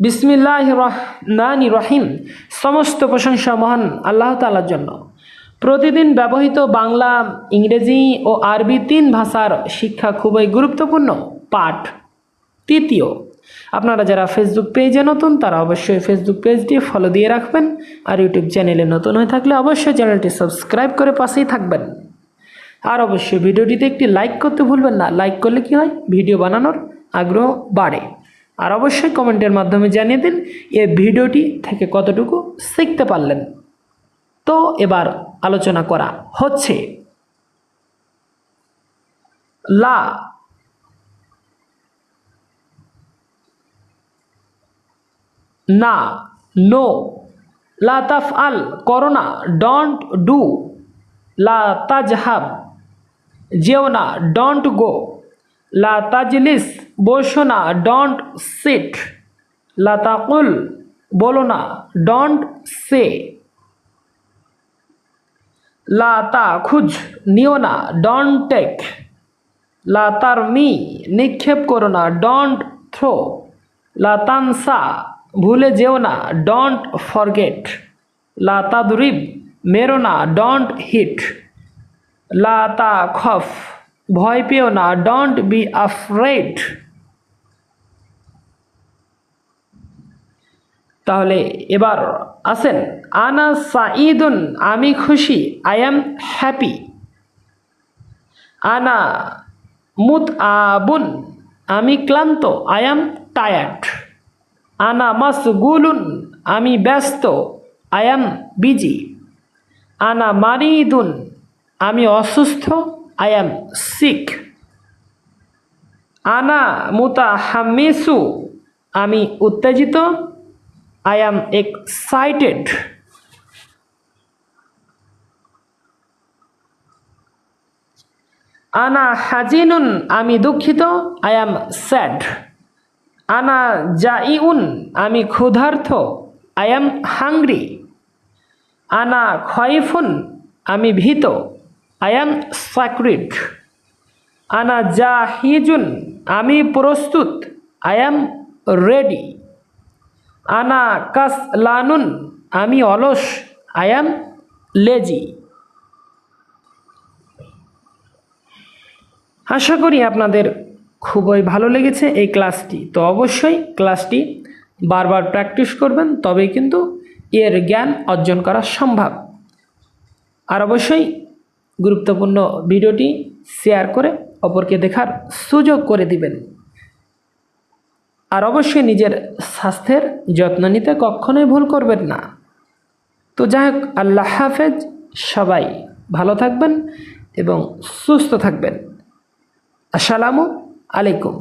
বিসমিল্লাহ রহমান রহিম সমস্ত প্রশংসা মহান আল্লাহ তালার জন্য। প্রতিদিন ব্যবহৃত বাংলা, ইংরেজি ও আরবি তিন ভাষার শিক্ষা খুবই গুরুত্বপূর্ণ। পাঠ তৃতীয়। আপনারা যারা ফেসবুক পেজে নতুন, তারা অবশ্যই ফেসবুক পেজটি ফলো দিয়ে রাখবেন। আর ইউটিউব চ্যানেলে নতুন হয়ে থাকলে অবশ্যই চ্যানেলটি সাবস্ক্রাইব করে পাশেই থাকবেন। আর অবশ্যই ভিডিওটিতে একটি লাইক করতে ভুলবেন না। লাইক করলে কি হয়? ভিডিও বানানোর আগ্রহ বাড়ে। আর অবশ্যই কমেন্টের মাধ্যমে জানিয়ে দিন এ ভিডিওটি থেকে কতটুকু শিখতে পারলেন। তো এবার আলোচনা করা হচ্ছে। লা না, নো, লা তাফ আল করোনা ডন্ট ডু, লা তাজহাব, যেও না, ডন্ট গো, লা তাজলিস বসো না ডন্ট সিট লা তাকুল বলো না ডন্ট সে লা তা খুঁজ নিও না ডন্ট টেক লা তার মি নিক্ষেপ করো না ডন্ট থ্রো লা তানসা ভুলে যেও না ডন্ট ফরগেট লা তাদরিব মেরো না ডন্ট হিট লা তা খফ ভয় পেও না ডন্ট বি আফ্রেড তাহলে এবার আসেন, আনা সাঈদুন, আমি খুশি আই এম হ্যাপি আনা মুত আবুন আমি ক্লান্ত আই এম টায়ার্ড আনা মাসগুলুন, আমি ব্যস্ত আই এম বিজি আনা মারিদুন, আমি অসুস্থ আই এম সিক আনা মুতা হামিসু আমি উত্তেজিত আই অ্যাম এক্সাইটেড আনা হাজিনুন আমি দুঃখিত আই অ্যাম স্যাড আনা জাইউন আমি ক্ষুধার্থ আই অ্যাম হাংরি আনা খয়ফুন আমি ভীত আই অ্যাম স্যাক্রিড আনা জাহিজুন আমি প্রস্তুত আই অ্যাম রেডি আনা কাস লানুন, আমি অলস আই অ্যাম লেজি আশা করি আপনাদের খুবই ভালো লেগেছে এই ক্লাসটি। তো অবশ্যই ক্লাসটি বারবার প্র্যাকটিস করবেন, তবেই কিন্তু এর জ্ঞান অর্জন করা সম্ভব। আর অবশ্যই গুরুত্বপূর্ণ ভিডিওটি শেয়ার করে অপরকে দেখার সুযোগ করে দিবেন। আর অবশ্যই নিজের স্বাস্থ্যের যত্ন নিতে কখনোই ভুল করবেন না। তো যাই হোক, আল্লাহ হাফেজ, সবাই ভালো থাকবেন এবং সুস্থ থাকবেন। আসসালামু আলাইকুম।